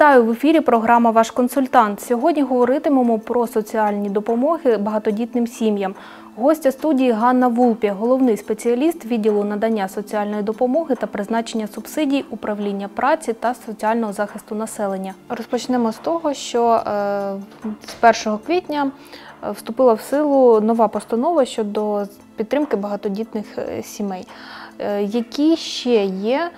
Вітаю в ефірі. Програма Ваш консультант. Сьогодні говоритимемо про соціальні допомоги багатодітним сім'ям. Гостя студії Ганна Вулпі, головний спеціаліст відділу надання соціальної допомоги та призначення субсидій, управління праці та соціального захисту населення. Розпочнемо з того, що е, з 1 квітня е, вступила в силу нова постанова щодо підтримки багатодітних е, сімей. Які ще є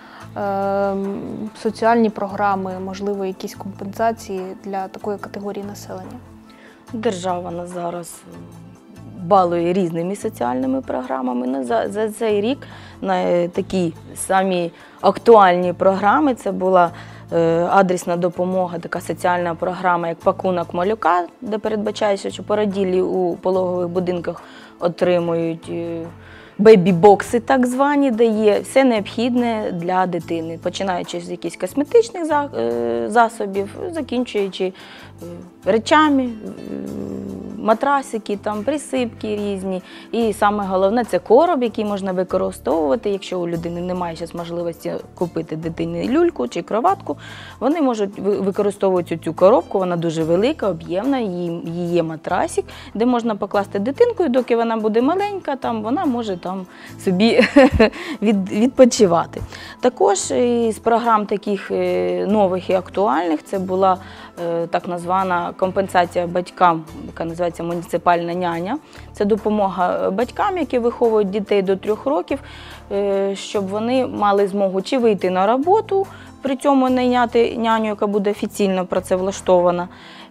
соціальні програми, можливо, якісь компенсації для такої категорії населення? Держава нас зараз балує різними соціальними програмами. Ну, за, цей рік на е, такі самі актуальні програми це була е, адресна допомога, така соціальна програма, як пакунок малюка, де передбачається, що породілі у пологових будинках отримують. Бейбі-бокси, так звані, де є все необхідне для дитини, починаючи з якихось косметичних е, засобів, закінчуючи речами, матрасики, там, присипки різні. І саме головне це короб, який можна використовувати. Якщо у людини немає зараз можливості купити дитині люльку чи кроватку, вони можуть використовувати цю коробку, вона дуже велика, об'ємна, її, є матрасик, де можна покласти дитинку, і доки вона буде маленька, там вона може там собі від, відпочивати. Також із програм таких е, нових і актуальних це була так названа компенсація батькам, яка називається муніципальна няня. Це допомога батькам, які виховують дітей до трьох років, е, щоб вони мали змогу чи вийти на роботу, при цьому найняти няню, яка буде офіційно працевлаштована.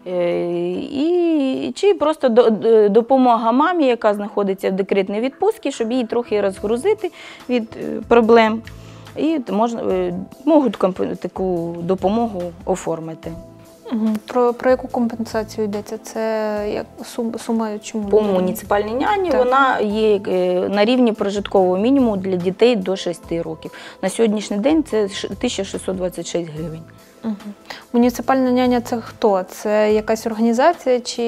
Е, І чи просто до- до- допомога мамі, яка знаходиться в декретній відпустці, щоб її трохи розгрузити від е, проблем. І можна, е, можуть таку допомогу оформити. Про, про яку компенсацію йдеться? Це як сум, сума чому? По муніципальній няні Так. вона є е, на рівні прожиткового мінімуму для дітей до 6 років. На сьогоднішній день це 1626 гривень. Муніципальна няня це хто? Це якась організація чи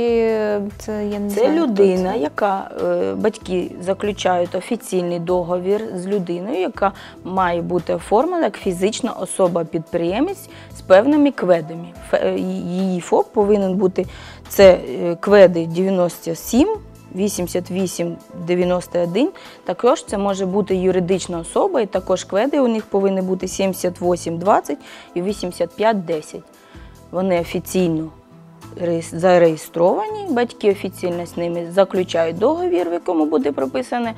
це я не Це знаю, людина, це? яка е, батьки заключають офіційний договір з людиною, яка має бути оформлена як фізична особа-підприємець з певними кведами. Фе- е, Її ФОП повинен бути це е, кведи 97. 8891. Також це може бути юридична особа, і також кведи у них повинні бути 7820 і 8510. Вони офіційно зареєстровані, батьки офіційно з ними заключають договір, в якому буде прописане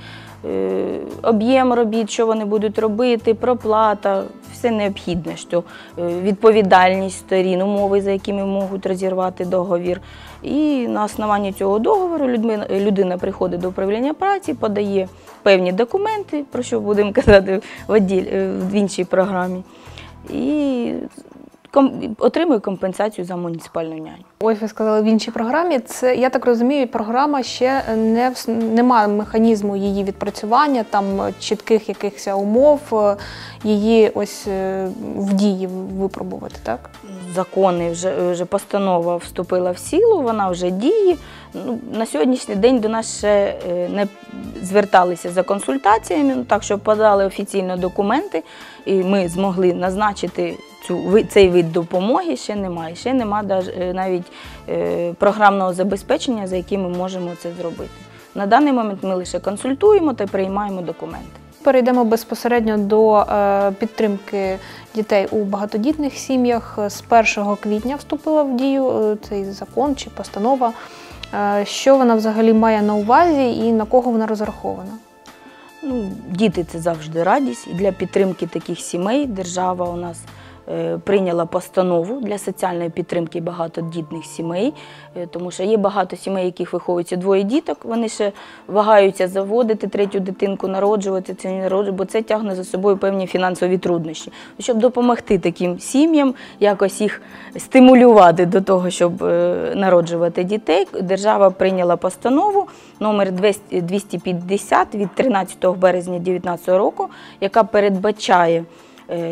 об'єм робіт, що вони будуть робити, проплата, все необхідне, що е, відповідальність сторін, умови, за якими можуть розірвати договір. І на основанні цього договору людина, приходить до управління праці, подає певні документи, про що будемо казати в, е, іншій програмі. І отримує компенсацію за муніципальну няню. Ось ви сказали в іншій програмі. Це я так розумію, програма ще не немає механізму її відпрацювання, там е, чітких якихось умов, е, її ось е, в дії випробувати, так? Закони вже, вже постанова вступила в силу, вона вже діє. Ну, на сьогоднішній день до нас ще не зверталися за консультаціями, ну, так що подали офіційно документи, і ми змогли назначити цю, цей вид допомоги. Ще немає. Ще немає навіть е, програмного забезпечення, за яким ми можемо це зробити. На даний момент ми лише консультуємо та приймаємо документи. Перейдемо безпосередньо до е, підтримки дітей у багатодітних сім'ях. З 1 квітня вступила в дію е, цей закон чи постанова. Е, Що вона взагалі має на увазі і на кого вона розрахована? Ну, діти це завжди радість. І для підтримки таких сімей держава у нас е, прийняла постанову для соціальної підтримки багатодітних сімей, е, тому що є багато сімей, яких виховується двоє діток. Вони ще вагаються заводити третю дитинку, народжувати це не народжувати, бо це тягне за собою певні фінансові труднощі. Щоб допомогти таким сім'ям, якось їх стимулювати до того, щоб е, народжувати дітей, держава прийняла постанову номер 250 від 13 березня 2019 року, яка передбачає е,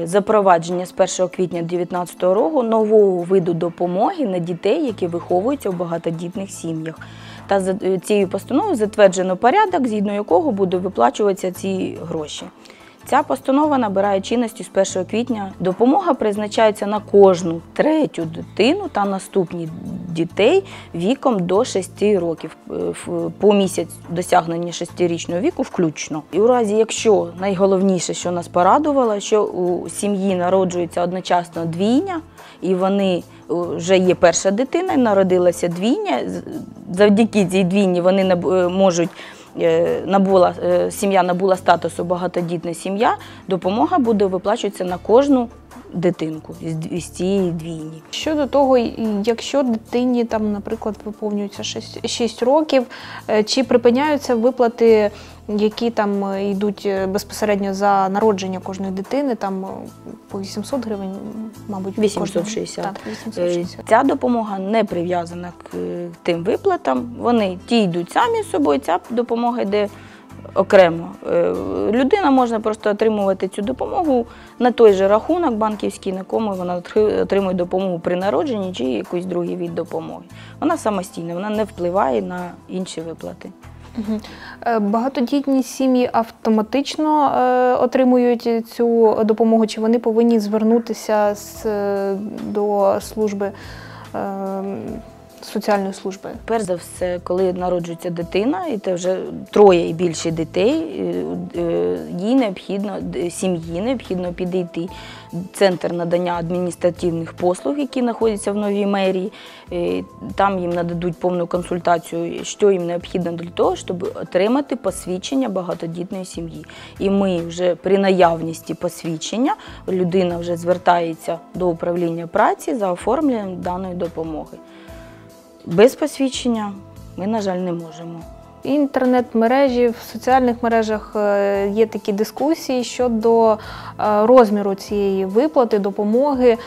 запровадження з 1 квітня 2019 року нового виду допомоги на дітей, які виховуються в багатодітних сім'ях. Та за е, цією постановою затверджено порядок, згідно якого будуть виплачуватися ці гроші. Ця постанова набирає чинності з 1 квітня. Допомога призначається на кожну третю дитину та наступні дітей віком до 6 років е, по місяць досягнення 6-річного віку включно. І у разі, якщо найголовніше, що нас порадувало, що у сім'ї народжується одночасно двійня, і вони е, вже є перша дитина, народилася двійня. Завдяки цій двійні вони е, можуть набула е, сім'я набула статусу багатодітна сім'я. Допомога буде виплачуватися на кожну дитинку із із цієї двійні. Щодо того, якщо дитині там, наприклад, виповнюється 6, 6 років, е, чи припиняються виплати, які там е, йдуть е, безпосередньо за народження кожної дитини, там по 800 гривень, мабуть, 860. Так, Е, 860. Ця допомога не прив'язана к тим виплатам. Вони ті йдуть самі з собою. Ця допомога йде окремо. Е, Людина може просто отримувати цю допомогу на той же рахунок банківський, на якому вона отримує допомогу при народженні чи якийсь другий від допомоги. Вона самостійна, вона не впливає на інші виплати. Е, Багатодітні сім'ї автоматично е, отримують цю допомогу, чи вони повинні звернутися з, до служби е, соціальної служби? Перш за все, коли народжується дитина, і це вже троє і більше дітей, е, е, їй необхідно сім'ї необхідно підійти в центр надання адміністративних послуг, які знаходяться в новій мерії. Е, Там їм нададуть повну консультацію, що їм необхідно для того, щоб отримати посвідчення багатодітної сім'ї. І ми вже при наявності посвідчення людина вже звертається до управління праці за оформленням даної допомоги. Без посвідчення ми, на жаль, не можемо. Інтернет-мережі в соціальних мережах е, є такі дискусії щодо е, розміру цієї виплати, допомоги.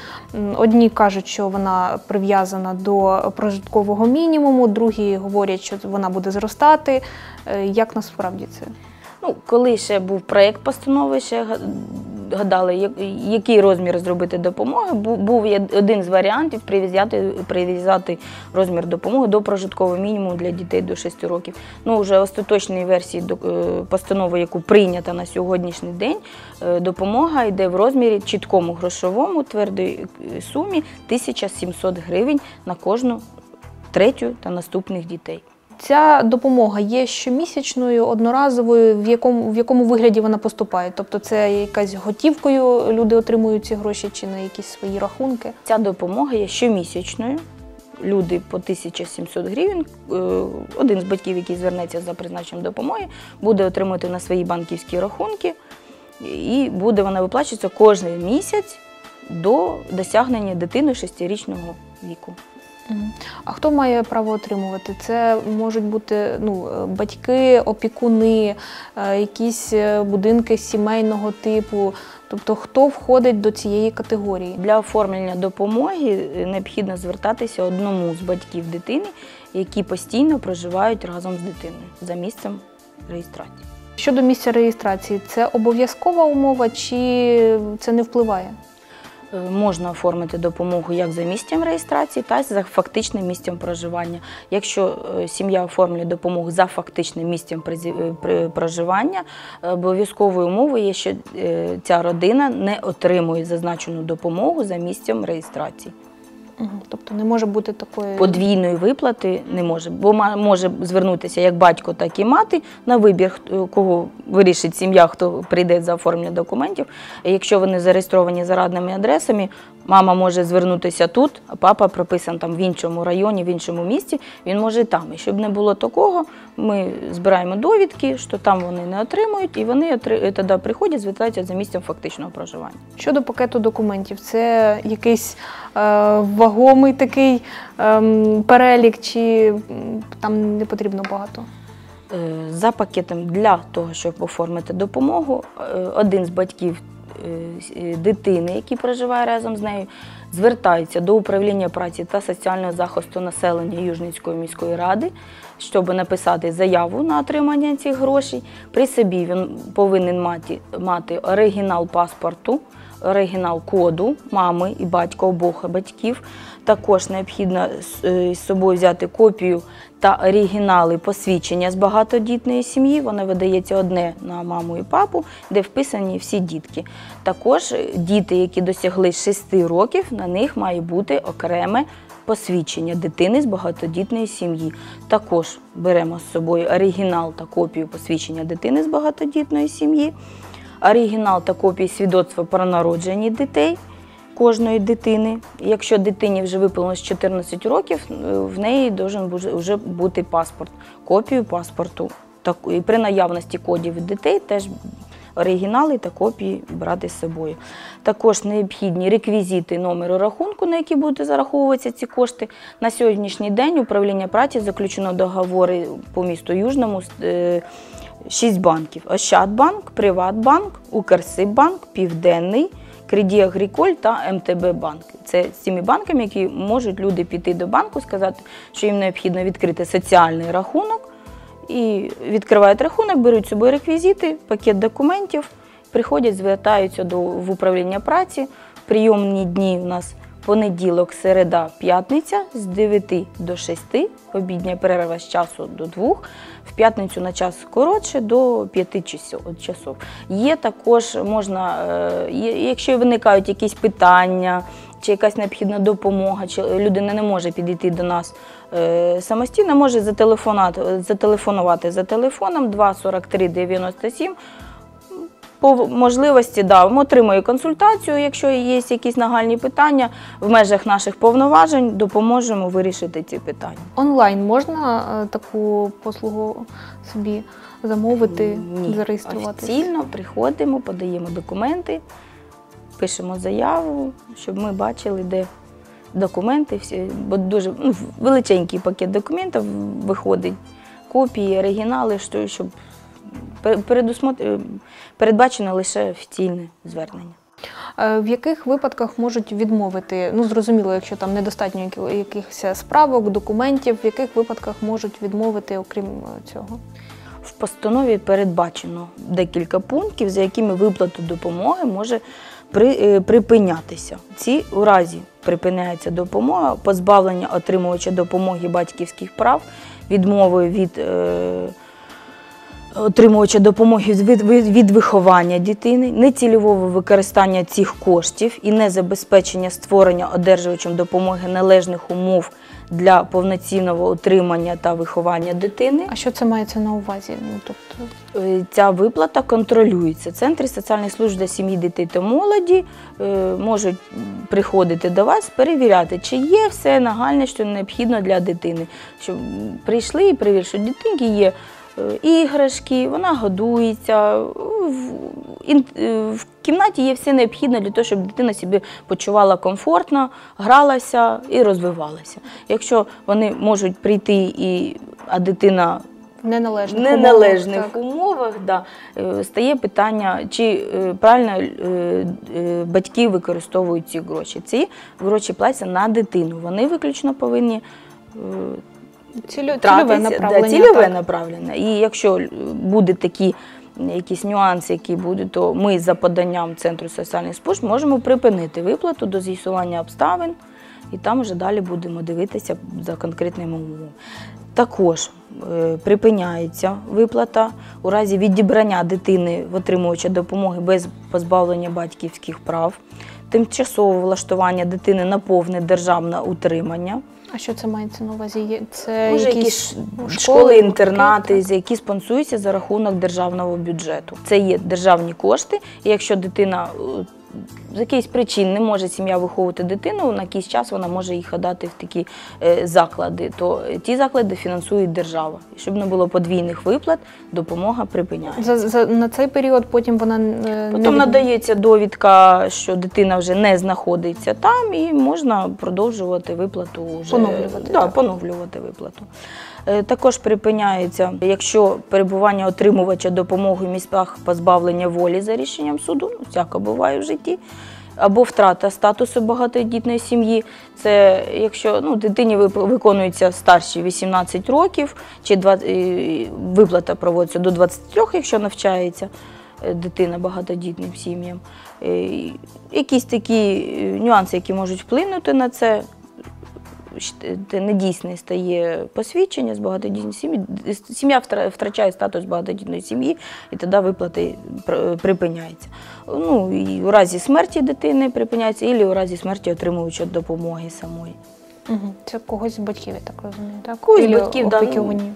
Одні кажуть, що вона прив'язана до прожиткового мінімуму, другі говорять, що вона буде зростати. Е, Як насправді це? Ну, коли ще був проєкт постанови, ще гадали, який розмір зробити допомоги. Був один з варіантів прив'язати, прив'язати розмір допомоги до прожиткового мінімуму для дітей до 6 років. Ну, вже остаточній версії е, постанови, яку прийнята на сьогоднішній день, е, допомога йде в розмірі чіткому грошовому твердої е, сумі 1700 гривень на кожну третю та наступних дітей. Ця допомога є щомісячною, одноразовою, в якому, в якому вигляді вона поступає? Тобто це якась готівкою люди отримують ці гроші чи на якісь свої рахунки? Ця допомога є щомісячною. Люди по 1700 гривень. Е, Один з батьків, який звернеться за призначенням допомоги, буде отримувати на свої банківські рахунки, і буде вона виплачуватися кожен місяць до досягнення дитини 6-річного віку. А хто має право отримувати? Це можуть бути ну, е, батьки, опікуни, е, якісь е, будинки сімейного типу. Тобто, хто входить до цієї категорії? Для оформлення допомоги необхідно звертатися одному з батьків дитини, які постійно проживають разом з дитиною за місцем реєстрації. Щодо місця реєстрації, це обов'язкова умова чи це не впливає? Е, Можна оформити допомогу як за місцем реєстрації, так і за фактичним місцем проживання. Якщо е, сім'я оформлює допомогу за фактичним місцем е, проживання, обов'язковою умовою є, що ця родина не отримує зазначену допомогу за місцем реєстрації. Тобто не може бути такої Подвійної виплати не може, бо може звернутися як батько, так і мати на вибір, кого вирішить сім'я, хто прийде за оформлення документів. Якщо вони зареєстровані за радними адресами, мама може звернутися тут, а папа прописаний там в іншому районі, в іншому місті, він може і там. І щоб не було такого, ми збираємо довідки, що там вони не отримують, і вони отри- тоді приходять, звертаються за місцем фактичного проживання. Щодо пакету документів, це якийсь е, вагомий такий ем, перелік, чи там не потрібно багато? Е, За пакетом для того, щоб оформити допомогу, е, один з батьків е, е, дитини, які проживає разом з нею, звертається до управління праці та соціального захисту населення Южницької міської ради, щоб написати заяву на отримання цих грошей. При собі він повинен мати, мати оригінал паспорту, оригінал коду мами і батька обох батьків. Також необхідно з е, собою взяти копію та оригінали посвідчення з багатодітної сім'ї. Воно видається одне на маму і папу, де вписані всі дітки. Також діти, які досягли 6 років, на них має бути окреме посвідчення дитини з багатодітної сім'ї. Також беремо з собою оригінал та копію посвідчення дитини з багатодітної сім'ї, оригінал та копії свідоцтва про народження дітей кожної дитини. Якщо дитині вже виповнилось 14 років, е, в неї вже бути паспорт, копію паспорту. І при наявності кодів дітей теж оригінали та копії брати з собою. Також необхідні реквізити номеру рахунку, на який будуть зараховуватися ці кошти. На сьогоднішній день управління праці заключено договори по місту Южному з е, шість банків: Ощадбанк, Приватбанк, Укрсиббанк, Південний. Кредит Агріколь та МТБ банк. Це з цими банками, які можуть люди піти до банку, сказати, що їм необхідно відкрити соціальний рахунок. І відкривають рахунок, беруть з собою реквізити, пакет документів, приходять, звертаються до в управління праці. Прийомні дні у нас понеділок, середа, п'ятниця з 9 до 6, обідня перерва з часу до 2, в п'ятницю на час коротше до 5 часов-. Є також можна, е, якщо виникають якісь питання, чи якась необхідна допомога, чи людина не може підійти до нас е, самостійно, може зателефонувати, за телефоном 2 43 97. По можливості, да, отримує консультацію, якщо є якісь нагальні питання, в межах наших повноважень допоможемо вирішити ці питання. Онлайн можна е, таку послугу собі замовити, Ні, зареєструватися? Офіційно приходимо, подаємо документи, пишемо заяву, щоб ми бачили, де документи, всі, бо дуже ну, величенький пакет документів виходить, копії, оригінали, що- щоб передбачено лише офіційне звернення. Е, В яких випадках можуть відмовити? Ну зрозуміло, якщо там недостатньо якихось справок, документів, в яких випадках можуть відмовити, окрім е, цього? В постанові передбачено декілька пунктів, за якими виплата допомоги може при, е, припинятися. Ці у разі припиняється допомога, позбавлення отримувача допомоги батьківських прав, відмови від е, отримувача допомоги від, виховання дитини, нецільового використання цих коштів і незабезпечення створення одержувачем допомоги належних умов для повноцінного утримання та виховання дитини. А що це мається на увазі? Ну тобто Е, Ця виплата контролюється. Центри соціальних служб для сім'ї, дітей та молоді е, можуть приходити до вас, перевіряти, чи є все нагальне, що необхідно для дитини. Щоб прийшли і перевірили, що дитинки є іграшки, вона годується. В, е, в кімнаті є все необхідне для того, щоб дитина себе почувала комфортно, гралася і розвивалася. Якщо вони можуть прийти, і, а дитина в неналежних, неналежних умовах, умовах да, е, стає питання, чи е, правильно е, е, батьки використовують ці гроші. Ці гроші платяться на дитину. Вони виключно повинні Цілю- цільове направлення. да, цільове так. направлення. І якщо буде такі якісь нюанси, які будуть, то ми за поданням Центру соціальних служб можемо припинити виплату до з'ясування обставин, і там вже далі будемо дивитися за конкретними умовами. Також е, припиняється виплата у разі відібрання дитини в отримувача допомоги без позбавлення батьківських прав, тимчасове влаштування дитини на повне державне утримання. А що це мається на увазі? Це Може, якісь школи, інтернати, які спонсуються за рахунок державного бюджету. Це є державні кошти. І якщо дитина е, з якихось причин не може сім'я виховувати дитину, на якийсь час вона може їх подати в такі е, заклади, то ті заклади фінансує держава. І щоб не було подвійних виплат, допомога припиняється. За, за, на цей період потім вона е, Потім не надається довідка, що дитина вже не знаходиться там, і можна продовжувати виплату вже Поновлювати, Да, так. поновлювати виплату. Е, Також припиняється, якщо перебування отримувача допомоги в місцях позбавлення волі за рішенням суду, ну, всяко буває в житті. Або втрата статусу багатодітної сім'ї. Це якщо ну, дитині виконується старші 18 років, чи 20, е, виплата проводиться до 23, якщо навчається. е, дитина багатодітним сім'ям. Якісь такі нюанси, які можуть вплинути на це. Недійсне стає посвідчення з багатодітної сім'ї. Сім'я втрачає статус багатодітної сім'ї, і тоді виплати припиняються. Ну, і у разі смерті дитини припиняється, і у разі смерті отримуючи допомоги самої. Угу. Це когось з батьків, я так розумію, так? Когось з батьків да, ну,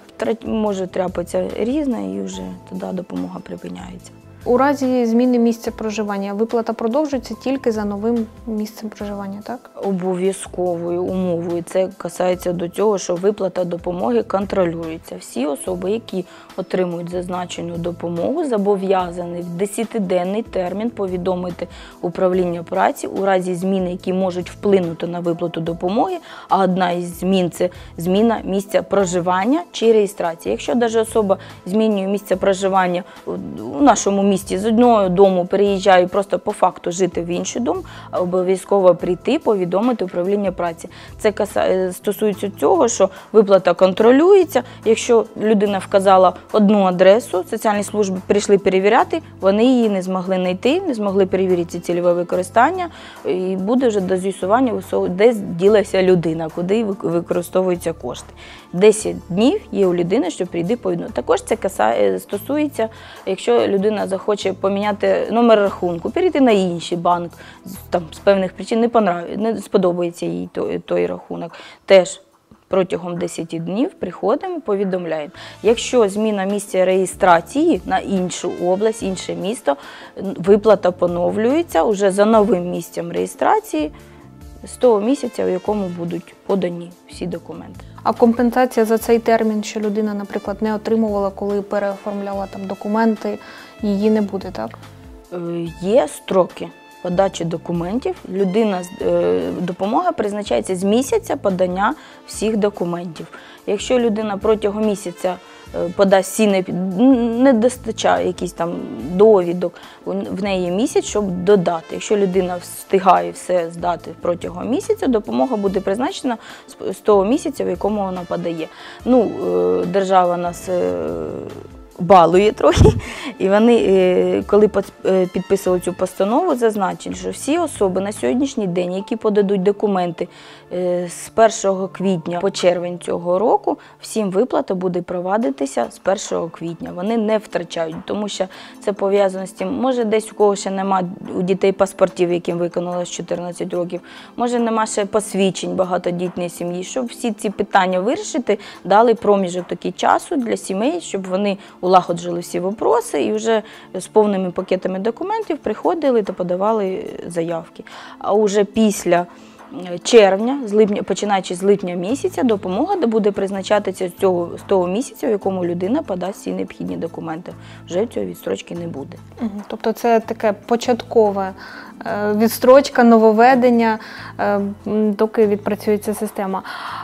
може трапитися різне, і вже тоді допомога припиняється. У разі зміни місця проживання виплата продовжується тільки за новим місцем проживання, так? Обов'язковою умовою це касається до цього, що виплата допомоги контролюється. Всі особи, які отримують зазначену допомогу, зобов'язані в 10-денний термін повідомити управління праці у разі зміни, які можуть вплинути на виплату допомоги. А одна із змін це зміна місця проживання чи реєстрації. Якщо навіть особа змінює місце проживання у- нашому місті з одного дому переїжджає просто по факту жити в інший дом, обов'язково прийти, повідомити управління праці. Це е, стосується цього, що виплата контролюється. Якщо людина вказала одну адресу, соціальні служби прийшли перевіряти, вони її не змогли знайти, не змогли перевірити цільове використання, і буде вже до з'ясування, де ділася людина, куди використовуються кошти. 10 днів є у людини, щоб прийти повідомити. Також це е, стосується, якщо людина захоче поміняти номер рахунку, перейти на інший банк, там з певних причин не понрав- не сподобається їй той, той рахунок. Теж протягом 10 днів приходимо, повідомляємо. Якщо зміна місця реєстрації на іншу область, інше місто, виплата поновлюється уже за новим місцем реєстрації з того місяця, в якому будуть подані всі документи. А компенсація за цей термін, що людина, наприклад, не отримувала, коли переоформляла там документи, її не буде, так? Е, Є строки подачі документів. Людина е, допомога призначається з місяця подання всіх документів. Якщо людина протягом місяця подасть всі не, достачає якісь там довідок, в неї місяць, щоб додати. Якщо людина встигає все здати протягом місяця, допомога буде призначена з- того місяця, в якому вона подає. Ну, е, держава нас. е, балує трохи. І вони, е, коли підписували цю постанову, зазначили, що всі особи на сьогоднішній день, які подадуть документи з 1 квітня по червень цього року, всім виплата буде провадитися з 1 квітня. Вони не втрачають, тому що це пов'язано з тим, може десь у кого ще нема у дітей паспортів, яким виконалось 14 років, може нема ще посвідчень багатодітної сім'ї. Щоб всі ці питання вирішити, дали проміжок такий часу для сімей, щоб вони улагоджили всі вопроси і вже з повними пакетами документів приходили та подавали заявки. А уже після е, червня, з липня, починаючи з липня місяця, допомога буде призначатися з цього з того місяця, в якому людина подасть всі необхідні документи. Вже цього відстрочки не буде. Тобто це таке початкове відстрочка, нововведення, е, доки відпрацюється система.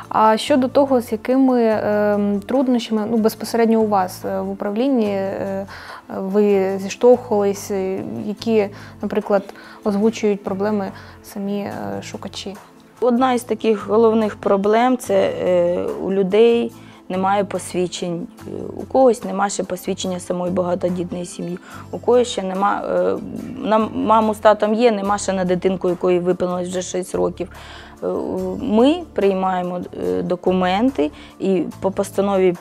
А щодо того, з якими е, труднощами ну, безпосередньо у вас е, в управлінні е, ви зіштовхувались, е, які, наприклад, озвучують проблеми самі е, шукачі? Одна із таких головних проблем це е, у людей немає посвідчень. Е, У когось немає ще посвідчення самої багатодітної сім'ї, у когось ще нема. е, На маму з татом є, нема ще на дитинку, якої виповнилось вже 6 років. Е, Ми приймаємо документи, і по постанові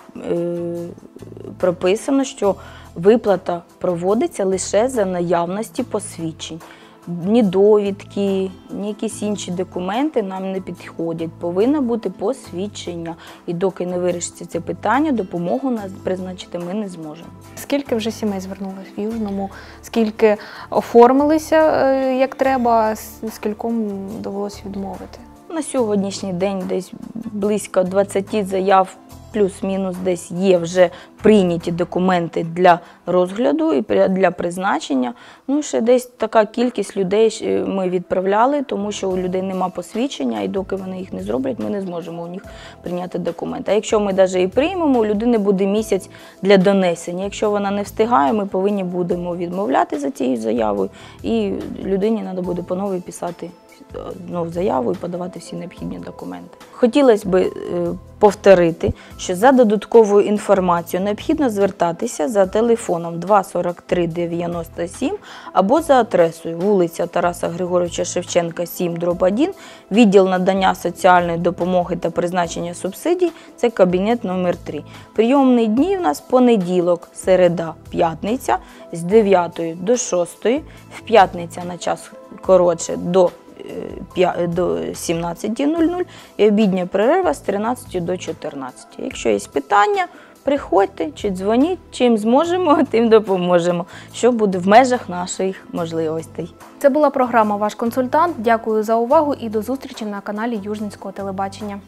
прописано, що виплата проводиться лише за наявності посвідчень. Ні довідки, ні якісь інші документи нам не підходять. Повинно бути посвідчення. І доки не вирішиться це питання, допомогу нас призначити ми не зможемо. Скільки вже сімей звернулось в Южному? Скільки оформилися е, як треба, а скільком довелося відмовити? На сьогоднішній день десь близько 20 заяв, плюс-мінус десь є вже прийняті документи для розгляду і для призначення. Ну, ще десь така кількість людей ми відправляли, тому що у людей нема посвідчення, і доки вони їх не зроблять, ми не зможемо у них прийняти документи. А якщо ми навіть і приймемо, у людини буде місяць для донесення. Якщо вона не встигає, ми повинні будемо відмовляти за цією заявою, і людині треба буде по новій писати знов заяву і подавати всі необхідні документи. Хотілося б е, повторити, що за додатковою інформацією необхідно звертатися за телефоном 243 97 або за адресою вулиця Тараса Григоровича Шевченка, 7, дроб 1, відділ надання соціальної допомоги та призначення субсидій, це кабінет номер 3. Прийомні дні у нас понеділок, середа, п'ятниця з 9 до 6, в п'ятниця на час коротше до е, до 17.00 і обідня перерва з 13 до 14. Якщо є питання, приходьте чи дзвоніть, чим зможемо, тим допоможемо, що буде в межах наших можливостей. Це була програма Ваш консультант. Дякую за увагу і до зустрічі на каналі Южницького телебачення.